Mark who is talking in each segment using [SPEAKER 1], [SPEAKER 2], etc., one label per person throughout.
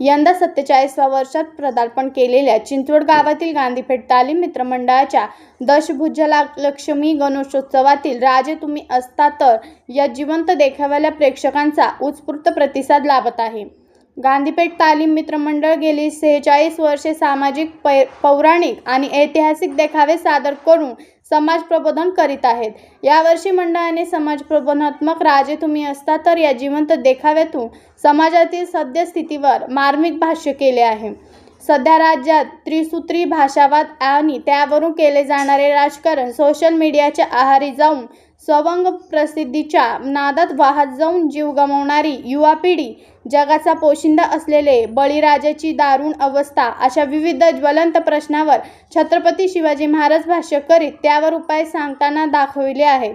[SPEAKER 1] यंदा सत्तेचाळीसव्या वर्षात पदार्पण केलेल्या चिंचवड गावातील गांधीपेठ तालीम मित्रमंडळाच्या दशभुजला लक्ष्मी गणेशोत्सवातील राजे तुम्ही असता तर या जिवंत देखाव्याला प्रेक्षकांचा उत्स्फूर्त प्रतिसाद लाभत आहे. गांधीपेठ तालीम मित्रमंडळ गेली सेहेचाळीस वर्षे सामाजिक पै पौराणिक आणि ऐतिहासिक देखावे सादर करून समाज प्रबोधन करीत आहेत. यावर्षी मंडळाने समाज प्रबोधनात्मक राजे तुम्ही असता तर या जिवंत देखाव्यातून समाजातील सद्यस्थितीवर मार्मिक भाष्य केले आहे. सध्या राज्यात त्रिसूत्री भाषावाद आणि त्यावरून केले जाणारे राजकारण सोशल मीडियाच्या आहारी जाऊन सवंग प्रसिद्धीच्या नादात वाहत जाऊन जीव गमावणारी युवा पिढी जगाचा पोशिंदा असलेले बळीराजाची दारुण अवस्था अशा विविध ज्वलंत प्रश्नावर छत्रपती शिवाजी महाराज भाष्य करीत त्यावर उपाय सांगताना दाखविले आहेत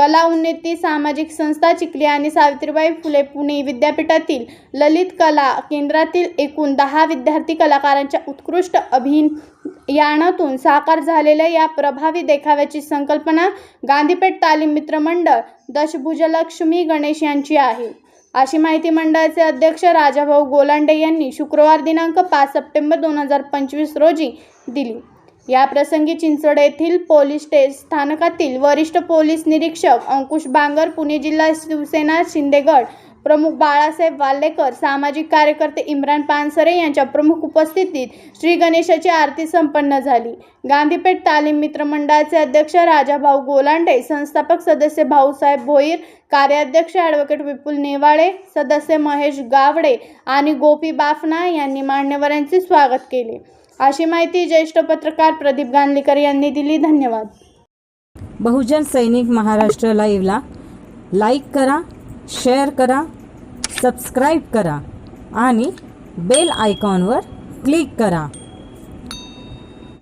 [SPEAKER 1] कला उन्नती सामाजिक संस्था चिखली आणि सावित्रीबाई फुले पुणे विद्यापीठातील ललित कला केंद्रातील एकूण दहा विद्यार्थी कलाकारांच्या उत्कृष्ट अभिनयानातून साकार झालेल्या या प्रभावी देखाव्याची संकल्पना गांधीपेठ तालीम मित्र मंडळ दशभुजलक्ष्मी गणेश यांची आहे. अशी माहिती मंडळाचे अध्यक्ष राजाभाऊ गोलांडे यांनी शुक्रवार दिनांक पाच सप्टेंबर दोन हजार पंचवीस रोजी दिली. या प्रसंगी चिंचवड येथील पोलीस स्टे स्थानकातील वरिष्ठ पोलीस निरीक्षक अंकुश बांगर पुणे जिल्हा शिवसेना शिंदेगड प्रमुख बाळासाहेब वाल्लेकर सामाजिक कार्यकर्ते इम्रान पानसरे यांच्या प्रमुख उपस्थितीत श्री गणेशाची आरती संपन्न झाली. गांधीपेठ तालीम मित्र मंडळाचे अध्यक्ष राजाभाऊ गोलांडे संस्थापक सदस्य भाऊसाहेब भोईर कार्याध्यक्ष ॲडव्होकेट विपुल नेवाळे सदस्य महेश गावडे आणि गोपी बाफना यांनी मान्यवरांचे स्वागत केले. अशी माहिती ज्येष्ठ पत्रकार प्रदीप गांधलीकर यांनी दिली. धन्यवाद.
[SPEAKER 2] बहुजन सैनिक महाराष्ट्र लाईव्हला लाईक करा शेअर करा सबस्क्राईब करा आणि बेल आयकॉनवर क्लिक करा.